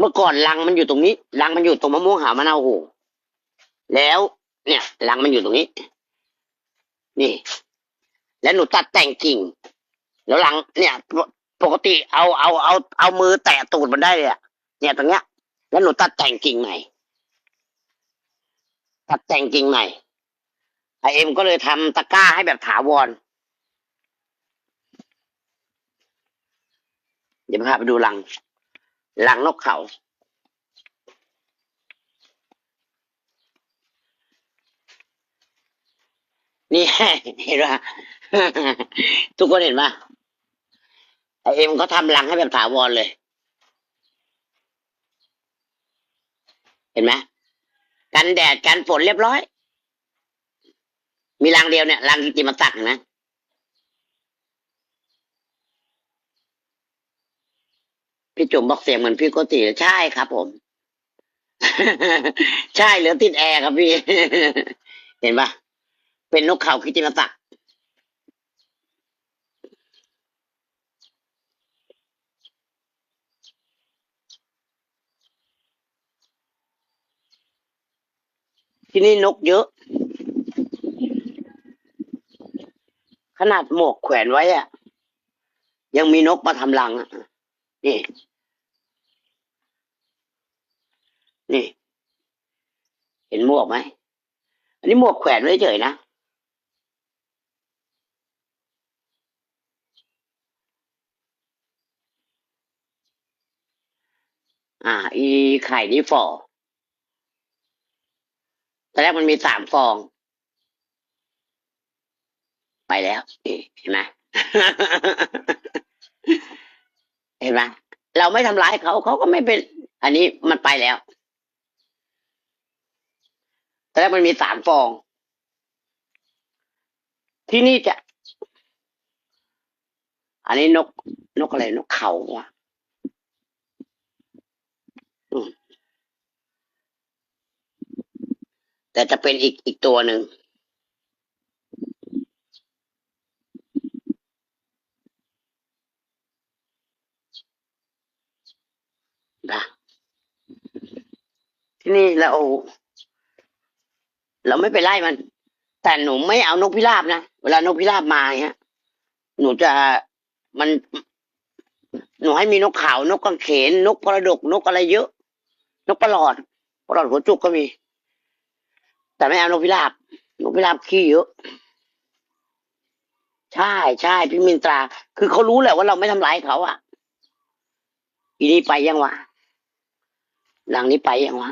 เมื่อก่อนรังมันอยู่ตรงนี้รังมันอยู่ตรงมะม่วงหาวมะนาวโหแล้ว เนี่ยรังมันอยู่ตรงนี้ นี่ แล้วหนูตัดแต่งกิ่ง แล้วรังเนี่ยปกติเอาเอาเอาเอามือแตะตูดมันได้เลยอะเนี่ยตรงเนี้ย แล้วหนูตัดแต่งกิ่งใหม่ตัดแต่งกิ่งใหม่ไอเอ็มก็เลยทำตะกร้าให้แบบถาวร เดี๋ยวพาไปดูรัง รังนกเขานี่เห็นป่ะทุกคนเห็นปะไอเอ็มเขาทำรังให้แบบถาวรเลย เห็นไหมกันแดดกันฝนเรียบร้อย มีรังเดียวเนี่ยรังกิติมศักดิ์นะ พี่จุ๋มบอกเสียงเหมือนพี่โกติใช่ครับ ผม ใช่เหลือติดแอร์ครับพี่ เห็นปะเป็นนกเขาคิติมศักดิ์ที่นี่นกเยอะ ขนาดหมวกแขวนไว้อะยังมีนกมาทำรังอะนี่ นี่ เห็นหมวกไหม อันนี้หมวกแขวนไว้เฉยนะอ่า อีไข่นี่ฟอตอนแรกมันมีสามฟอง ไปแล้วนี่เห็นไหมเห็นไหมเราไม่ทำร้ายเขาเขาก็ไม่เป็น อันนี้มันไปแล้ว ตอนแรกมันมีสามฟอง ที่นี่จะ อันนี้นก นกอะไร นกเขาวะอืมแต่จะเป็นอีกอีกตัวหนึ่งนะที่นี่เรา เราไม่ไปไล่มัน แต่หนูไม่เอานกพิราบนะเวลานกพิราบมาเนี้ยหนูจะมัน หนูให้มีนกขาวนกกางเขน นกกระดกนกอะไรเยอะ นกประหลอดประหลอดหัวจุกก็มี แต่ไม่เอานกพิราบนกพิราบขี้เยอะใช่ใช่พี่มินตรา คือเขารู้แหละว่าเราไม่ทำร้ายเขาอะอีนี่ไปยังวะหลังนี้ไปยังวะ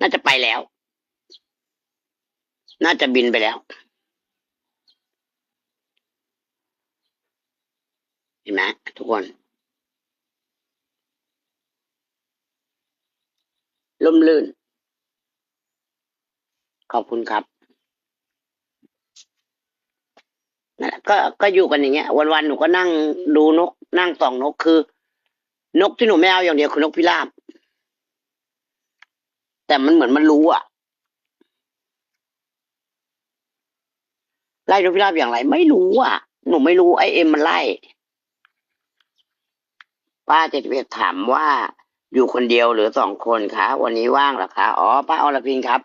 น่าจะไปแล้ว น่าจะบินไปแล้ว เห็นไหมทุกคน ล่มลื่น ขอบคุณครับ นั่นแหละก็ก็อยู่กันอย่างเงี้ย วันๆหนูก็นั่งดูนก นั่งส่องนกคือ นกที่หนูไม่เอาอย่างเดียวคือนกพิราบ แต่มันเหมือนมันรู้อะไล่นกพิราบอย่างไร ไม่รู้อะหนูไม่รู้ไอเอ็มมันไล่ป้าเจตเวทถามว่าอยู่คนเดียวหรือสองคนคะวันนี้ว่างหรอคะอ๋อป้าอรพินครับ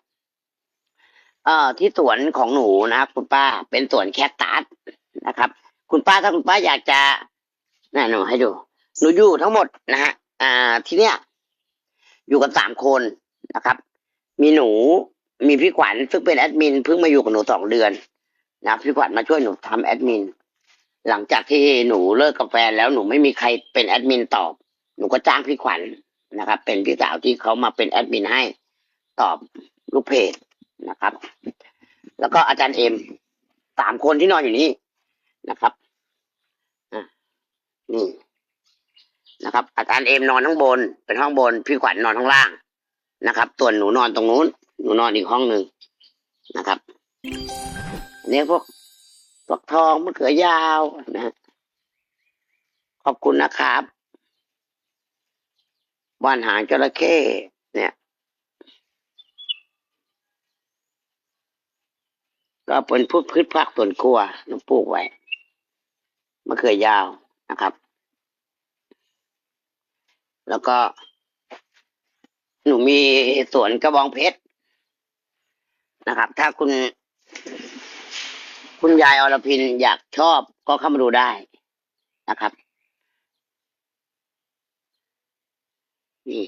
เอ่อที่สวนของหนูนะครับ คุณป้าเป็นสวนแคคตัสนะครับ คุณป้าถ้าคุณป้าอยากจะน่ะหนูให้ดู หนูอยู่ทั้งหมดนะฮะอ่าที่เนี้ยอยู่กันสามคนนะครับ มีหนูมีพี่ขวัญซึ่งเป็นแอดมินเพิ่งมาอยู่กับหนูสองเดือนนะพี่ขวัญมาช่วยหนูทำแอดมินหลังจากที่หนูเลิกกับแฟนแล้วหนูไม่มีใครเป็นแอดมินตอบ หนูก็จ้างพี่ขวัญนะครับ เป็นพี่สาวที่เขามาเป็นแอดมินให้ตอบลูกเพจ นะครับ แล้วก็อาจารย์เอ็มสามคนที่นอนอยู่นี่นะครับอะนี่นะครับ อาจารย์เอ็มนอนข้างบน เป็นห้องบน พี่ขวัญนอนข้างล่างนะครับ ส่วนหนูนอนตรงนู้น หนูนอนอีกห้องหนึ่งนะครับเนี่ยพวกฟักทองมะเขือยาวนะขอบคุณนะครับบ้านหางจระเข้เนี่ย ก็เป็นพืชพืชผักสวนครัวเราปลูกไว้มะเขือยาวนะครับ แล้วก็ หนูมีสวนกระบองเพชรนะครับ ถ้าคุณ คุณยายอรพินอยากชอบก็เข้ามาดูได้นะครับ นี่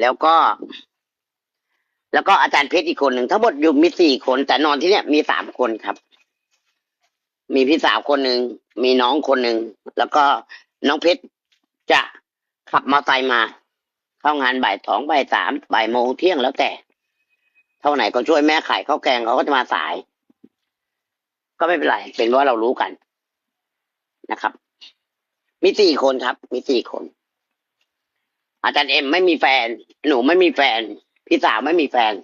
แล้วก็ แล้วก็อาจารย์เพชรอีกคนหนึ่งทั้งหมดอยู่มีสี่คน แต่นอนที่เนี่ยมีสามคนครับ มีพี่สาวคนหนึ่งมีน้องคนหนึ่งแล้วก็น้องเพชรจะขับมอเตอร์ไซค์มา เข้างานบ่ายสองบ่ายสามบ่ายโมงเที่ยงแล้วแต่ เท่าไหนก็ช่วยแม่ขายข้าวแกงเขาก็จะมาสาย ก็ไม่เป็นไรเป็นว่าเรารู้กันนะครับ มีสี่คนครับ มีสี่คน อาจารย์เอ็มไม่มีแฟน หนูไม่มีแฟน พี่สาวไม่มีแฟน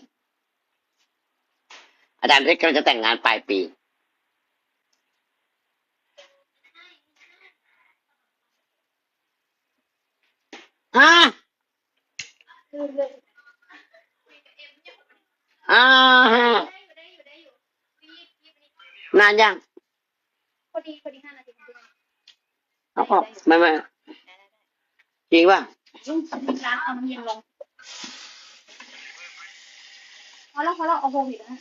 อาจารย์เพชรกำลังจะแต่งงานปลายปี ฮะอ่าฮะนานยังพอดีพอดีห้านาทีพอดีเอาออกไม่ไม่จริงป่ะลุงร้านเอาน้ำเย็นลงพ อแล้วพอแล้วเอาโควิดนะ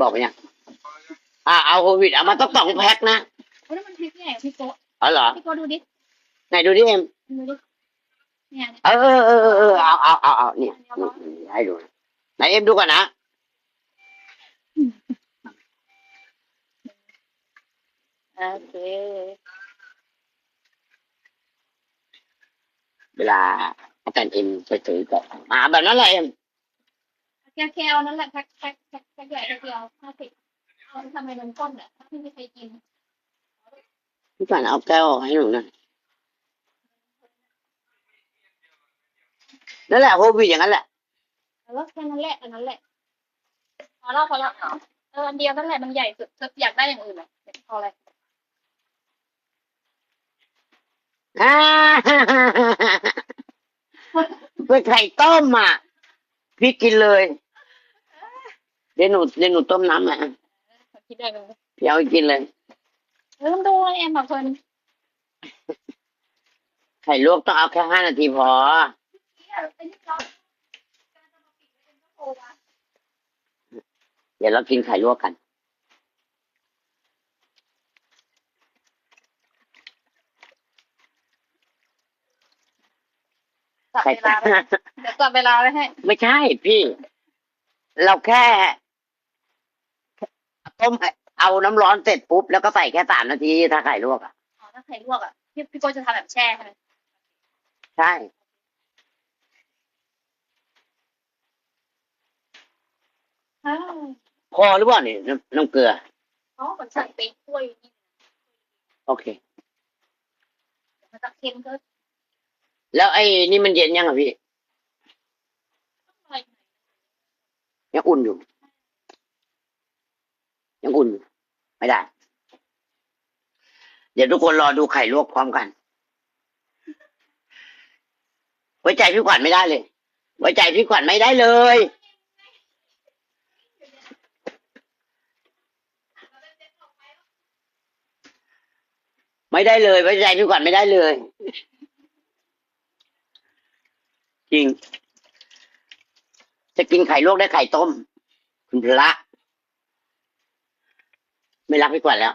บอกไปยังอ่าเอาโควิดเอามาต้องสองแพ็คนะเฮ้ยแล้วมันแพ็คใหญ่พี่โก้อ๋อเหรอ พี่โก้ดูดิไหนดูดิเอ็มดูดิเนี่ยเออเออเออเออเออเอาเอาเอาเอาเนี่ยนี่ให้ดูนะไหนเอ็มดูก่อนนะโอเคเวลา อาจารย์เอ็มไปถือก่อนอ่าแบบนั้นแหละเอ็มแค่แค่เอานั่นแหละแพ็คแพ็คแพ็คแพ็คใหญ่แพ็คเดียวห้าสิบเอาทำไมมันก้อนอะไม่มีใครกินพี่ฝันเอาแก้วให้หนูหน่อยนั่นแหละโควิดอย่างนั้นแหละแล้วแค่นั้นแหละอันนั้นแหละพอแล้วพอแล้วเอออันเดียวนั่นแหละมันใหญ่สุดอยากได้อย่างอื่นไหมพออะไรอ่า เป็นไข่ต้มอะ พี่กินเลย เดี๋ยวหนูเดี๋ยวหนูต้มน้ำอะคิดได้ไหมพี่เอาไปกินเลยเออต้องดูเลยแอมบอกเพิ่นไข่ลวกต้องเอาแค่ห้านาทีพอ เดี๋ยวเรากินไข่ลวกกัน จับไข่เวลาไว้เดี๋ยวจับเวลาไว้ให้ ไม่ใช่พี่ เราแค่ต้มให้เอาน้ำร้อนเสร็จปุ๊บ แล้วก็ใส่แค่สามนาทีถ้าไข่ลวกอะอ๋อถ้าไข่ลวกอะพี่พี่โก้จะทำแบบแช่ใช่ไหมใช่อ้าวพอหรือเปล่าเนี่ยน้ำน้ำเกลือ อ๋อเหมือนใส่ไปถ้วยนี่โอเคเดี๋ยวมันจะเค็มก็ แล้วไอ้นี่มันเย็นยังอะพี่ยังอุ่นอยู่ ยังอุ่นอยู่ไม่ได้ เดี๋ยวทุกคนรอดูไข่ลวกพร้อมกัน ไว้ใจพี่ขวัญไม่ได้เลย ไว้ใจพี่ขวัญไม่ได้เลยไม่ได้เลยไว้ใจพี่ขวัญไม่ได้เลย จริง จะกินไข่ลวกได้ไข่ต้ม คุณพระไม่รักพี่ขวัญแล้ว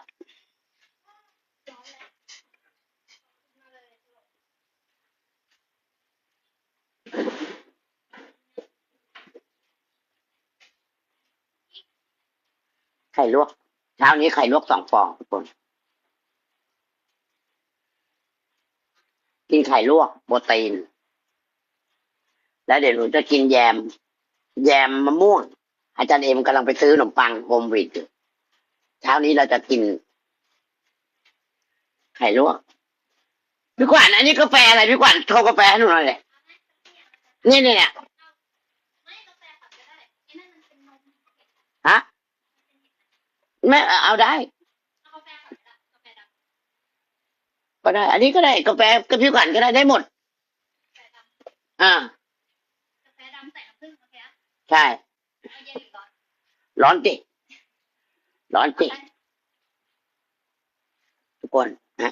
ไข่ลวกเช้านี้ไข่ลวกสองฟองทุกคน กินไข่ลวกโปรตีน แล้วเดี๋ยวหนูจะกินแยม แยมมะม่วง อาจารย์เอ็มกำลังไปซื้อขนมปังโฮมวิดเช้านี้เราจะกิน ไข่ลวกพี่ขวัญอันนี้กาแฟอะไรพี่ขวัญโทรกาแฟให้หนูหน่อยเลยนี่เนี่ยเนี่ยฮะไม่เอาได้ ก็ได้ อันนี้ก็ได้กาแฟกระพิวขันก็ได้ได้หมด อ่าแฟดำใส่น้ำผึ้งโอเคอะ ใช่เอาเย็นหรือร้อนร้อนจิร้อนจิได้ทุกคนนะ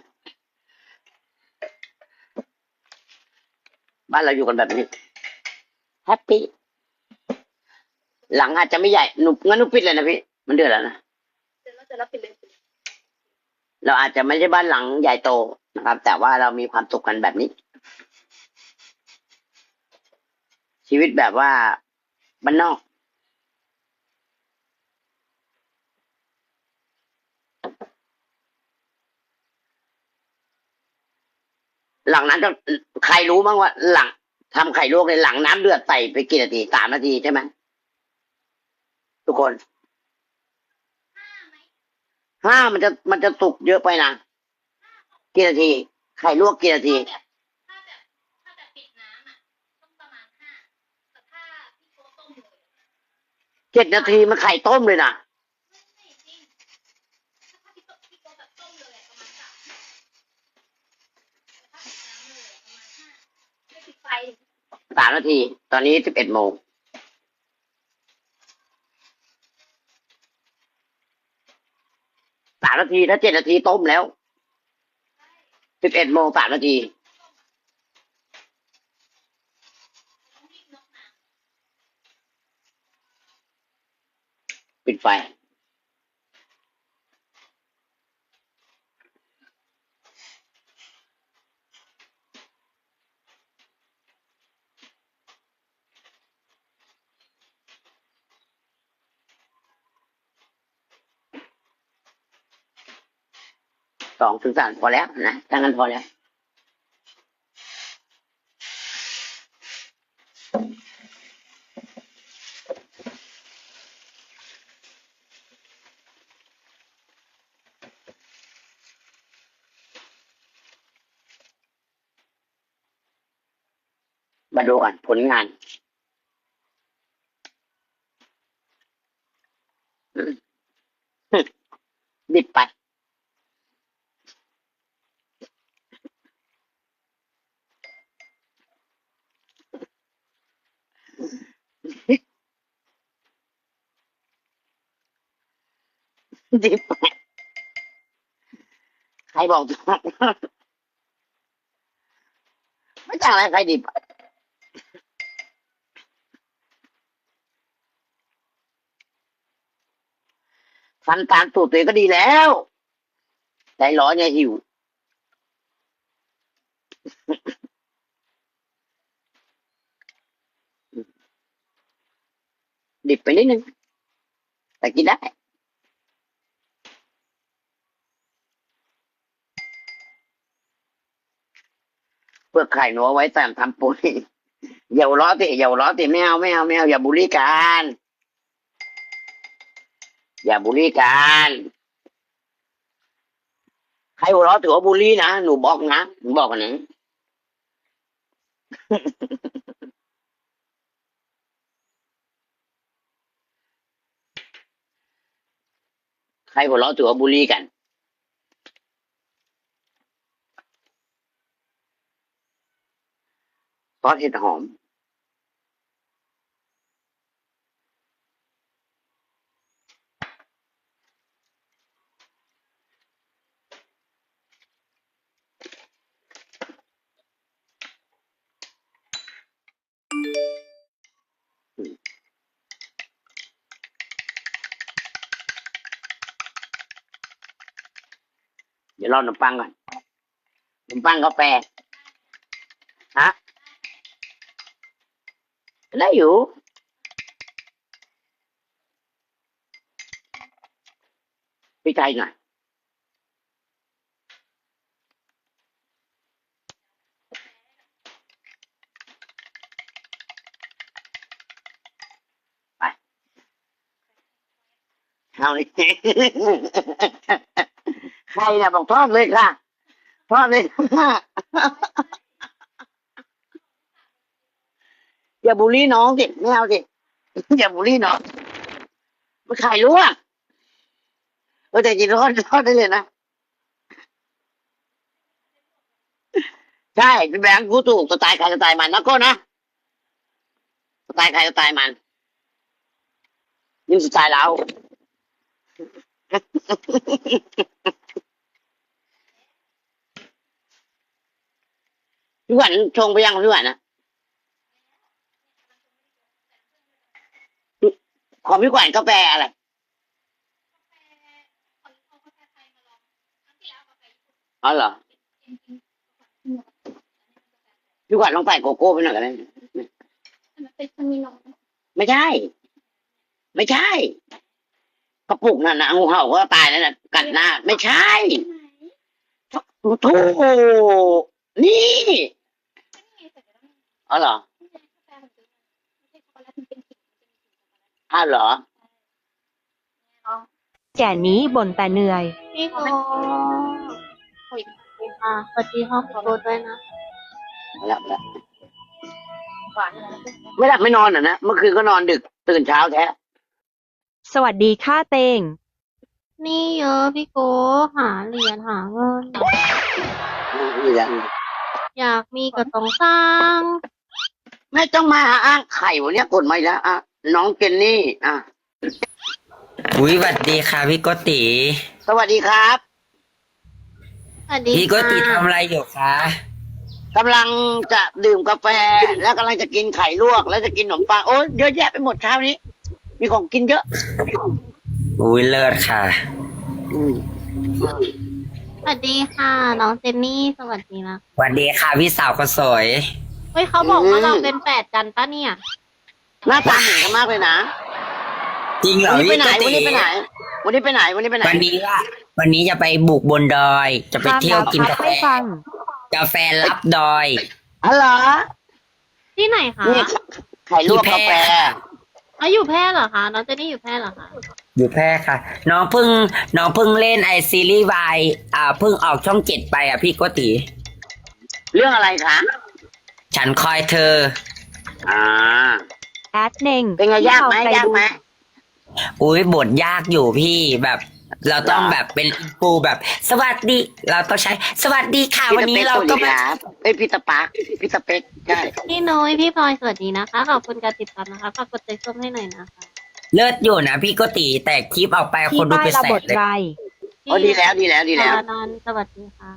บ้านเราอยู่กันแบบนี้แฮปปี้หลังอาจจะไม่ใหญ่หนุงั้นหนุปิดเลยนะพี่ มันเดือดแล้วนะเสร็จแล้วเสร็จแล้วปิดเลยเราอาจจะไม่ใช่บ้านหลังใหญ่โตนะครับ แต่ว่าเรามีความสุขกันแบบนี้ ชีวิตแบบว่า บ้านนอก หลังนั้นจะใครรู้บ้างว่า หลังทำไข่ลวกในหลังน้ำเดือดใส่ไปกี่นาทีสามนาทีใช่ไหมทุกคนห้ามห้ามันจะมันจะสุกเยอะไปนะกี่นาทีไข่ลวกกี่นาที ถ้าแบบถ้าแบบถ้าแบบปิดน้ำอะต้องประมาณห้าแต่ถ้าพี่โก้ต้มเลย เจ็ดนาทีมันไข่ต้มเลยนะสามนาที ตอนนี้สิบเอ็ดโมงสามนาทีถ้าเจ็ดนาทีต้มแล้วสิบเอ็ดโมงสามนาที ต้องรีบนกน้ ปิดไฟ สองถึงสามพอแล้วนะถ้างั้นพอแล้ว มาดูกันผลงาน ดิบไป ดิบไป ใครบอก ไม่ต่างอะไรใครดิบ ฟันตามตูดตัวเองก็ดีแล้วใจร้อนไงหิว ดิบไปนิดนึง แต่กินได้เปลือไข่หนูเอาไว้แต่ทำปุ๋ยอย่าหัวเร้อติอย่าหัวเร้อติไม่เอาไม่เอาไม่เอาอย่าบูลลี่กัน อย่าบูลลี่กันใครหัวเราะถือว่าบูลลี่นะหนูบอกนะหนูบอกกันนะใครหัวเราะถือว่าบูลลี่กันซอสเห็ดหอม ดี๋ยวรอขนมปังก่อนขนมปังกาแฟฮะได้อยู่พี่ใจหน่อยไปเอาเลย ใครนะบอกทอดเลยค่ะทอดเลยค่ะอย่าบูลลี่น้องสิไม่เอาสิอย่าบูลลี่น้องมันไข่ลวกเออแต่กินทอดทอดได้เลยนะใช่พี่แบงค์พูถูกสไตล์ใครสไตล์มันนะก้นะสไตล์ใครสไตล์มันนี่สไตล์เรา พี่หวันชงไปยังพี่หวันนะของพี่หวันกาแฟอะไรอ๋อเหรอพี่หวันลองใส่โกโก้ไปหน่อยกันได้ไหมมันเป็นมันมีนมไม่ใช่ ไม่ใช่กระปุกนั่นนะงูเห่าก็ตายแล้วนะกัดหน้าไม่ใช่โอ้โถนี่ อ๋อเหรออ้าวเหรอ แก่นี้บ่นแต่เหนื่อย พี่โกค่ะสวัสดีค่ะขอโทษด้วยนะไม่หลับแล้วหวานเลยไม่หลับไม่นอนอะนะ เมื่อคืนก็นอนดึก ตื่นเช้าแท้ สวัสดีค่าเตง นี่เยอะพี่โกหาเหรียญหาเงินนี่แหละอยากมีก็ต้องสร้าง ไม่ต้องมาอ้างไข่วันนี้กดมาอีกแล้วอะน้องเจนนี่ อะอุ้ยสวัสดีค่ะพี่โกติสวัสดีครับสวัสดีพี่โกติค่ะทำอะไรอยู่คะกำลังจะดื่มกาแฟ แล้วกำลังจะกินไข่ลวก แล้วจะกินขนมปังโอ้ยเยอะแยะไปหมดเช้านี้ มีของกินเยอะ อุ้ยเลิศค่ะอืมสวัสดีค่ะ น้องเจนนี่ สวัสดีนะสวัสดีค่ะพี่สาวคนสวย เฮ้ยเขาบอกว่าเราเป็นแฝดกันปะเนี่ย หน้าตาเหมือนกันมากเลยนะจริงเหรอวันนี้ไปพี่ไหนโกวันตินี้ไปไหน วันนี้ไปไหนวันนี้ไปไหนวันนี้ว่าวันนี้จะไปบุกบนดอย จะไปเที่ยวกินพักาแฟให้ฟังกาแฟรับดอยอ๋อเหรอที่ไหนคะนี่ไข่ลวกกาแฟอ๋ออยู่แพร่เหรอคะน้องเจนนี่อยู่แพร่เหรอคะอยู่แพร่ค่ะ น้องเพิ่ง น้องเพิ่งเล่นไอซีรีส์วายอ่าเพิ่งออกช่องเจ็ดไปอะพี่โกติ เรื่องอะไรคะ ฉันคอยเธอ อ่า แอดเน่งเป็นไงยากไหมที่เอใจยากไหม อุ้ยบทยากอยู่พี่แบบ เราต้องเหรอ แบบเป็นอินฟูแบบ สวัสดี เราต้องใช้ สวัสดีค่ะพี่วันตะนี้เป๊กเราสวัสก็ดีคมารับเอ้ยพี่ตะปักพี่ตะเป็กใช่พี่นุ้ยพี่พลอยสวัสดีนะคะ ขอบคุณการติดตามนะคะฝากกดใจส้มให้หน่อยนะคะเลิศอยู่นะพี่โกติแต่คลิปออกไปคที่นดูใต้เป็นระแสบนทเลย ไร โอ้ดีแล้วดีแล้วดีแล้ว พานนท์สวัสดีค่ะ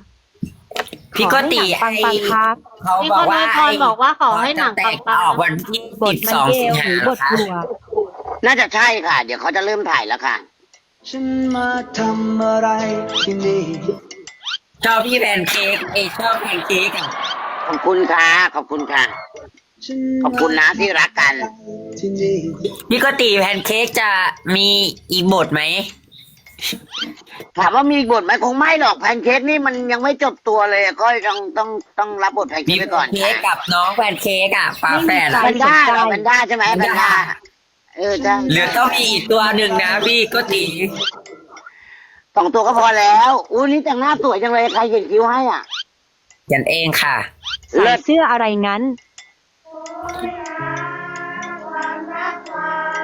พี่โกติขอให้หนังปังๆครับ เขามีบอคกนว่าอวยพรบอกว่าขอให้หนังแตปักงออกวันที่บทสิบมันสองเกสิงลหหารือบเหรอทคะกลัว น่าจะใช่ค่ะ เดี๋ยวเขาจะเริ่มถ่ายแล้วค่ะ ฉันมาทำอะไรที่นี่ ชอบพี่แพนเค้กเอยชอบแพนเค้กอะขอบคุณค่ะ ขอบคุณค่ะ ฉันขอบคุณนะที่รักกัน ที่นี่ พี่โกติแพนเค้กจะมีอีกบทไหม ถามว่ามีบทไหมคงไม่หรอกแพนเค้กนี่มันยังไม่จบตัวเลยก็ต้องต้องต้องรับบทแพนมีเค้กแพไปก่อนนเค้กกับน้องแพนเค้กอะฝาแฝดอะแพนด้าเหรอแพนด้าใช่ไหมแพนด้าเออใช่เหลือต้องมีอีกตัวหนึ่งนะพี่โกติสองตัวก็พอแล้วอู้นี่แต่งหน้าสวยจังเลยใครเขียนคิ้วให้อะกันเองค่ะ ใส่เลิศเสื้ออะไรงั้น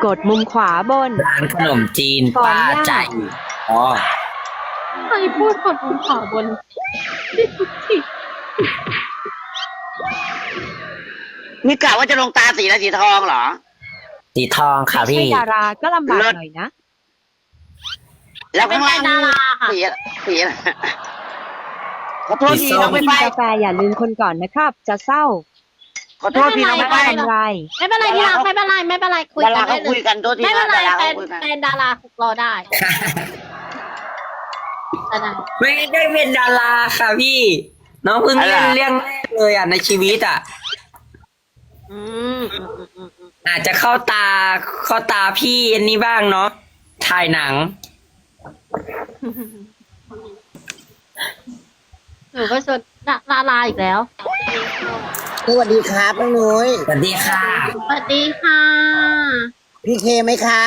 กดมุมขวาบน ร้านขนมจีนก่อนป้าย่างใจอ๋อใครพูดคนบนขวาบนนี่กะว่าจะลงตาสีอะไรสีทองเหรอ สีทองค่ะไม่ใช่พี่ดาราก็ลำบากเลิศหน่อยนะ แล้วเป็นข้างแฟล่างนดานี่ราค่ะสีอะไรสีอะไรขอโทษทีสีส้มน้องไม่กิไปนกาแฟอย่าลืมคนก่อนนะครับ จะเศร้า ขอโทษทีน้องไม่ไม่ไปทำไร ไม่เป็นไรที่รักไม่เป็นไรไม่เป็นไรคุยดากัรานได้เขาเลคุยยกันโทษทีไม่นะเป็นไรดาราแฟเขานคุยกันแฟนดารารอได้แต่นะไม่ได้เป็นดาราค่ะพี่ น้องเพิ่งเล่นเรื่องแรกเลยอะในชีวิตอะ อืมอืมอืมอืมอืมอาจจะเข้าตาเข้าตาพี่อันนี้บ้างเนาะถ่ายหนัง หนูก็ชวนดาดาราอีกแล้ว สวัสดีครับน้องนุ้ยสวัสดีค่ะ สวัสดีค่ะ พี่เคไหมคะ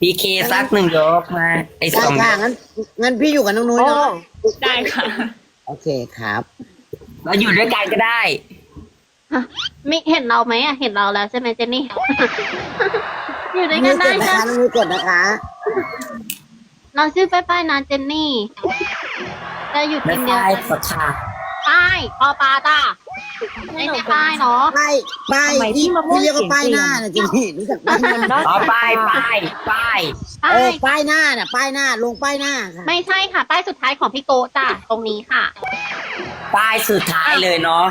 พีเคซักหนึ่งยกมาไอ้สได้องค่ะงั้นงั้นพี่อยู่กับน้องนุ้ยเนาะได้ค่ะ โอเคครับเราอยู่ด้วยกันก็ได้ มิเห็นเราไหมอะเห็นเราแล้วใช่ไหมเจนนี่ อยู่ด้วยกันได้ใช่ไหมมือกดนะคะเราชื่อป้ายป้ายนานเจนนี่จะอยู่ไม่ทีมเดียวใช่กันปะค่ะ ป้ายปอปาจ้าไม่ใช่ป้ายเนาะป้ายป้ายทำไมพี่มะม่วงที่เรียกว่าป้ายหน้าเสียงน่ะจริงๆรู้จักป้ายหน้านอกอ๋อจากป้ายป้ายป้ายเอป้าอยป้ายหน้าน่ะ ป้ายหน้าลงป้ายหน้าค่ะไม่ใช่ค่ะ ป้ายสุดท้ายของพี่โกจ้าตรงนี้ค่ะ ป้ายสุดท้ายเลยเนาะ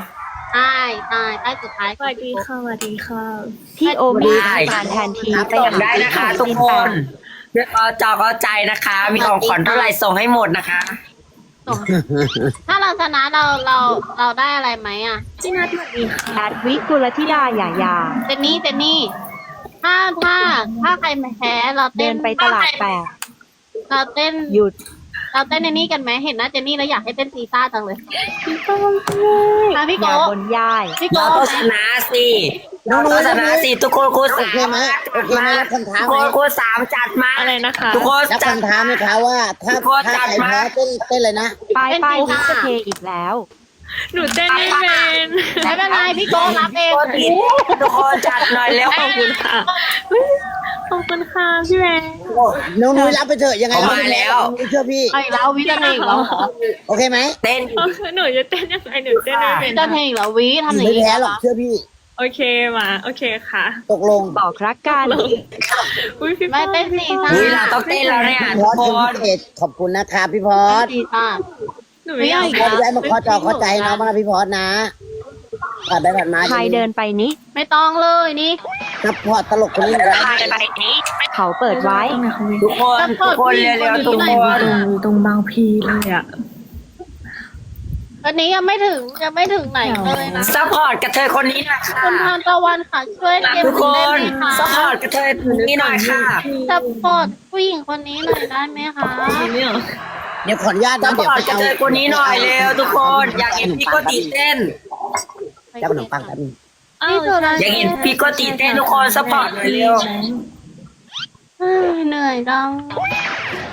ใช่ใช่ป้ายสุดท้ายสวัสดีค่ะสวัสดีค่ะพี่โอมีได้การแทนทีรับไปส่งได้นะคะทุกคนเพื่อเอาจอเข้าใจนะคะ มีของขวัญเท่าไหร่ส่งให้หมดนะคะ ส่ง ถ้าเราชนะเราเราเราได้อะไรไหมอะ พี่นัทสวัสดีค่ะแอดวิกุลธิดาหย่าหยา เจนนี่เจนนี่ ถ้าถ้าถ้าใครแพ้เราเดิเต้นนไปตลาดแปดเราเต้น หยุด เราเต้นในนี้กันไหมเห็นหน้าเจนนี่แล้วอยากให้เต้นซีซ่าจังเลยพี่ป้อมพี่มาพี่อโกย่าบนย่าย พี่โกเราต้องชนะสิเราต้องชนะสิทุกคนคูณโอสามเคไหมโอเคไหมรับคำท้าทุกไหมคนคูณสามจัดมาอะไรนะคะ ทุกคนรับจัด คำท้าไหมคะว่า ถ้าทุกคนถ้าจัดใครมา แพ้เต้นเต้นเลยนะ ป้ายป้ายวิสเทอีกแล้ว หนูเต้นไม่เป็นไม่เป็นไรพี่โกรับเองทุกคนจัดหน่อยเร็ว ขอบคุณค่ะอุ๊ย ขอบคุณค่ะพี่แม่น้องนุ้ยรับไปเถอะยังไงเอามาแล้ว น้องนุ้ยเชื่อพี่ เอาอีกแล้ววิจารณ์อีกแล้วเหรอโอเคไหมเต้นโอเคหนูจะเต้นยังไงหนูเต้นไม่เป็วินจารณ์อีกแล้ววิทำอย่างไม่นี้แพ้หรอกเชื่อพี่ โอเคมาโอเคค่ะตกลงบอกรักกัน อุ้ยพี่ป้ไม่อมเต้นซีซ่าเฮ้ยเราต้องเต้นแล้วเนี่ยพทุอกดคคุณนพิเศษขอบคุณนะคะพี่พอดซีซ่า หนูไม่อยากไม่พอเอาดได้มาขอจอเข้าใจให้น้องมางนะพี่พอดนะ ผ่านไปผ่านมาใครเดินไปนี้ ไม่ต้องเลยนี่ซัพพอร์ตตลกคนนี้หน่อยนะเขาเปิดไว้ตรงไหนเขามีทุกคนทุกคนเร็วๆทุกคนตรงตรงบางพีเลยอะอันนี้ยังไม่ถึงยังไม่ถึงไหนเลยนะซัพพอร์ตกระเทยคนนี้หน่อยค่ะคุณทานตะวันค่ะช่วยเก็บทุกคได้นไหมคะซัพพอร์ตกระเทยคนนี้หน่อยค่ะซัพพอร์ตผู้หญิงคนนี้หน่อยได้ไหมคะเนี่ยเดี๋ยวขออนุญาตซันะพพเดี๋ยวอร์ไปตกระเอาเทยคนนี้หน่อยเร็วทุกคน อยากเห็นพี่โก็ตีเต้น จับขนมปังกันงนี่คืออะไรอยากเห็นพี่โก็ตีเต้นทุกคนซัพพอร์ตหน่อยเร็ว เอ้ยเหนื่อยจัง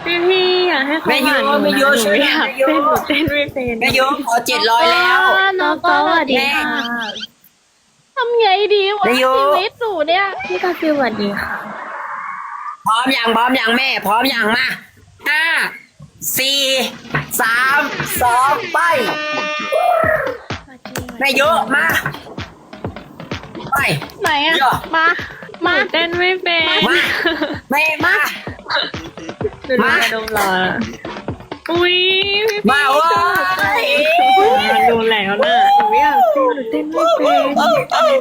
พี่พี่อยากให้เขาไม่โยหวานหนูไม่โยนะหนูช่วยอยากไม่โยเต้นหนูเต้นไม่เป็นแม่โยขอเจ็ดร้อยแล้ว น้องสวัสดีแม่ค่ะทำไงดีวะนายโยชีวิตหนูเนี่ย พี่กาฟิวสวัสดีค่ะ พร้อมอย่างพร้อมอย่างแม่ พร้อมอย่างมาห้าสี่สามสองไป แม่โยอะมาไปไหนอะโยอะมา มาเต้นไม่เป็นมาแม่มา หนูดูมามาดมรออุ้ยพี่มาเว้ยมันดูแล้วน่ะหนูอยากเต้นหนูเต้นไม่เป็น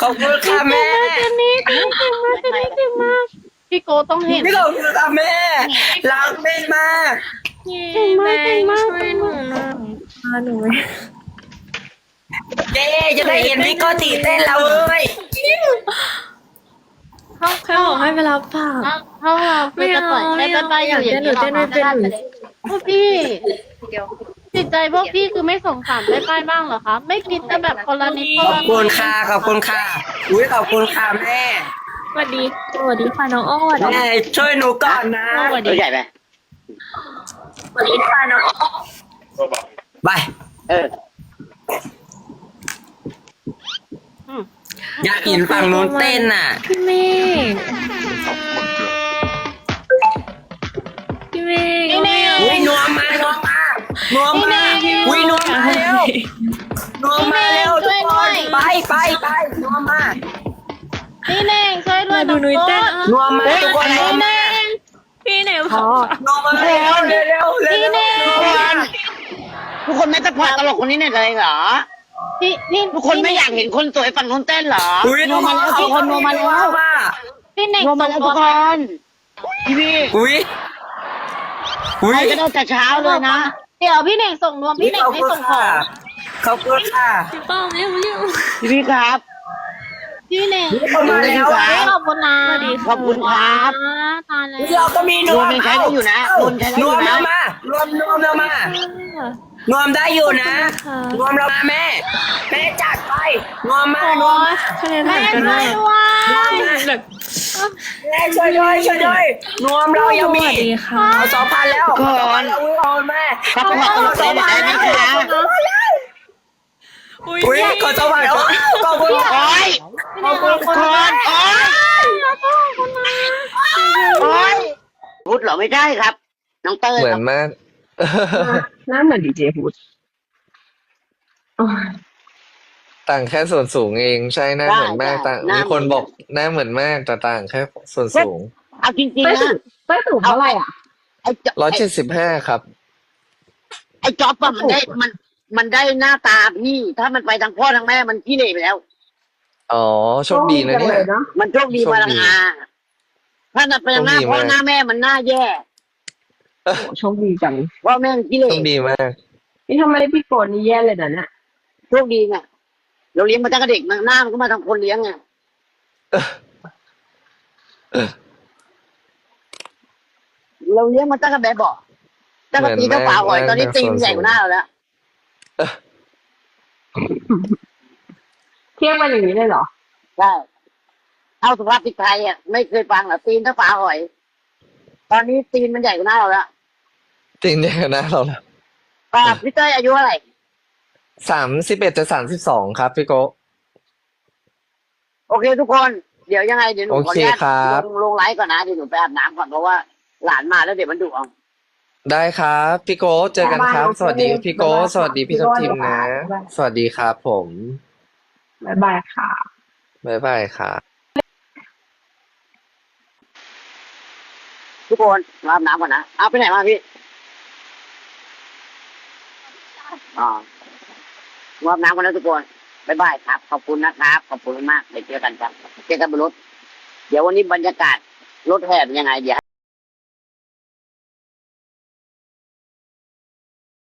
ขอบคุณค่ะแม่เจนนี่เก่งมากเจนนี่เก่งมากพี่โกต้องเห็นพี่ขอบคุณค่ะแม่รักแม่มาก เก่งมากเก่งมากช่วยหนูหน่อยพาหนูไป เย้จะได้เห็นพี่โก็ตีเต้นแล้วเว้ยเขาใครบอกให้ไปรับฝากเขาเราไม่จะปล่อยให้ไปไปอยู่อย่างนี้หรออยากเต้นหนูเต้นไม่เป็นพวกพี่จิตใจพวกพี่คือไม่สงสารไปไปบ้างเหรอคะ ไม่คิดจะแบบคนละนิดคนขอละบหคุน่อณยค่ะขอบคุณค่ะอุ้ยขอบคุณค่ะแม่สวัสดีสวัสดีค่ะน้องอ้อสวัสดีแม่ช่วยหนูก่อนนะสวัสตัดีวใหญ่ไหมสวัสดีค่ะน้องอ้อไปเออ อยากเห็นฝั่งนู้นเต้นน่ะ พี่เมฆพี่เมฆพี่เมฆอุ้ยนวมมานวมมานวมมาอุ้ยนวมมาเร็วนวมมาเร็วทุกคนไปไปไปนวมมาพี่เน่งช่วยด้วยดูนุ้ยเต้นนวมมาทุกคนนวมมาพี่ไหนบพออกนวมมาเร็วเร็วเร็วเร็วพี่เน่งทุกคนไม่ซัพพอร์ตตลกคนนี้หน่อยเลยเหรอ พี่พี่ทุกคนไม่อยากเห็นคนสวยฝั่งนู้นเต้นเหรออุ้ยนวมมาแล้วทุกคนนวมมาแล้วมาพี่เน่งนวมมาแล้วทุกคนพี่พี่อุ้ยอุ้ใครยก็ได้แต่เช้าเลยนะ เดี๋ยวพี่เน่งส่งนวมพี่เน่งไม่ส่งของขอบคุณค่ะพี่ป้อมเร็วเร็วพี่พี่ครับพี่เน่งเข้ามาแล้วขอบคุณนะขอบคุณครับตายแล้วเราก็มีนวมนวมยังใช้ได้อยู่นะนวมใช้ได้อยู่นะนวมเรามานวมนวมเรามานวมได้อยู่นะนวมเรามาแม่ แม่จัดไปนวมมานวมมาคะแนนแม่ห่างกันช่วมายกด้วยแบบแม่ช่วยด้วยช่วยด้วยนวมเรายังสมีวัสดีค่ะเอาสองพันแล้วก่อนเอาแม่ซัพพอร์ตตลกคนนี้หน่อยได้ไหมคะอุ้ยขขอเจ้าไปโอ้ขอบคุณโอ้ยขอบคุณคนโอ้ยโอ้ยพุทธเหรอไม่ใช่ครับ น้องเต้ยเหมืคอรับนมาก หน้าเหมือนดีเจพุทธโอ้ยต่างแค่ส่วนสูงเองใช่หน้าเหมือนมากต่างมีคนบอกหน้าเหมือนมากแต่ต่างแค่ส่วนสูงเอาจริงเต้ยๆสูนะงเต้ยสูงเท่าไหร่อะ ไอ้จ๊อบร้อยเจ็ดสิบห้าครับ ไอ้จ๊อบอะมันได้มัน มันได้หน้าตาพี่ ถ้ามันไปทางพ่อทางแม่มันขี้เหร่ไปแล้ว อ๋อโชคดีนะเนี่ยเนาะมันโชคดีมาลังอาถ้านับไปทางหน้าโชคดีพ่อมาก หน้าแม่มันหน้าแย่ โชคดีจังพ่อแม่มันขี้เหร่โชคดีมาก นี่ทำไมได้พี่โกนนี่แย่เลยนะเนี่ยโชคดีไงเราเลี้ยงมาตั้งแต่เด็กมันหน้ามันก็มาทางคนเลี้ยงไงเราเลี้ยงมาตั้งแต่แบบเบาะตั้งแต่ตีเท่าฝาหอยตอนนี้ตีนใหญ่กว่าหน้าเราแล้วเทียบกันอย่างนี้เลยเหรอใช่เอาสุภาพติดไทยอะไม่เคยฟังเหรอตีนเท่าฝาหอย ตอนนี้ตีนมันใหญ่กว่าหน้าเราแล้ว จริงเนี่ยนะเราแล้วป้าพี่เต้ยอายุเท่าไหร่สามสิบเอ็ดจะสามสิบสองครับพี่โกะโอเคทุกคน เดี๋ยวยังไงเดี๋ยวหนูขออนุญาตโอเคครับ ลงลงไลฟ์ก่อนนะเดี๋ยวหนูไปอาบน้ำก่อนเพราะว่าหลานมาแล้วเดี๋ยวมันดุเอา ได้ครับพี่โกะเจอกันครับ สวัสดีพี่โกะสวัสดีพี่ทัพทิมนะ สวัสดีครับผมบ๊ายบายค่ะ บ๊ายบายครับทุกคนมาอาบน้ำก่อนนะเอาไปไหนมาพี่ อ๋อมาอบน้ำกันแล้วทุกคนบายบายครับ ขอบคุณนะครับ ขอบคุณมากเดี๋ยวเจอกันครับ เจอกันบนรถ เดี๋ยววันนี้บรรยากาศรถแห่เป็นยังไงเดี๋ยว